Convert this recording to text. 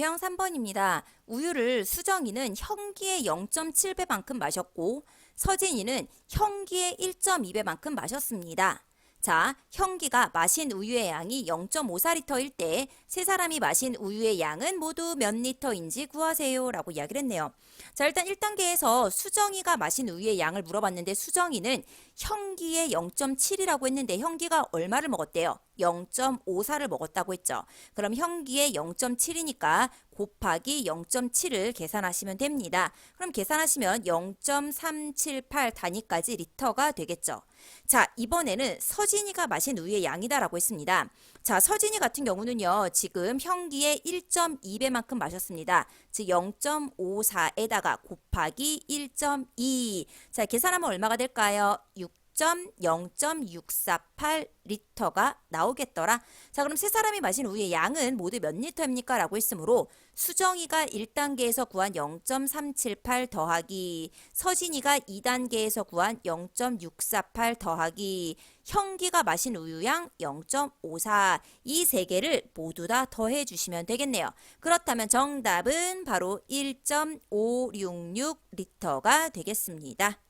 형 3번입니다. 우유를 수정이는 형기의 0.7배만큼 마셨고 서진이는 형기의 1.2배만큼 마셨습니다. 자, 형기가 마신 우유의 양이 0.54리터일 때 세 사람이 마신 우유의 양은 모두 몇 리터인지 구하세요 라고 이야기를 했네요. 자, 일단 1단계에서 수정이가 마신 우유의 양을 물어봤는데 수정이는 형기의 0.7이라고 했는데 형기가 얼마를 먹었대요? 0.54를 먹었다고 했죠. 그럼 형기의 0.7이니까 곱하기 0.7을 계산하시면 됩니다. 그럼 계산하시면 0.378 단위까지 리터가 되겠죠. 자, 이번에는 서진이가 마신 우유의 양이다라고 했습니다. 자, 서진이 같은 경우는요, 지금 형기의 1.2배만큼 마셨습니다. 즉, 0.54에다가 곱하기 1.2. 자, 계산하면 얼마가 될까요? 6.0.648 리터가 나오겠더라. 자, 그럼 세 사람이 마신 우유의 양은 모두 몇 리터입니까? 라고 했으므로 수정이가 1단계에서 구한 0.378 더하기 서진이가 2단계에서 구한 0.648 더하기 형기가 마신 우유양 0.54 이 세 개를 모두 다 더해 주시면 되겠네요. 그렇다면 정답은 바로 1.566 리터가 되겠습니다.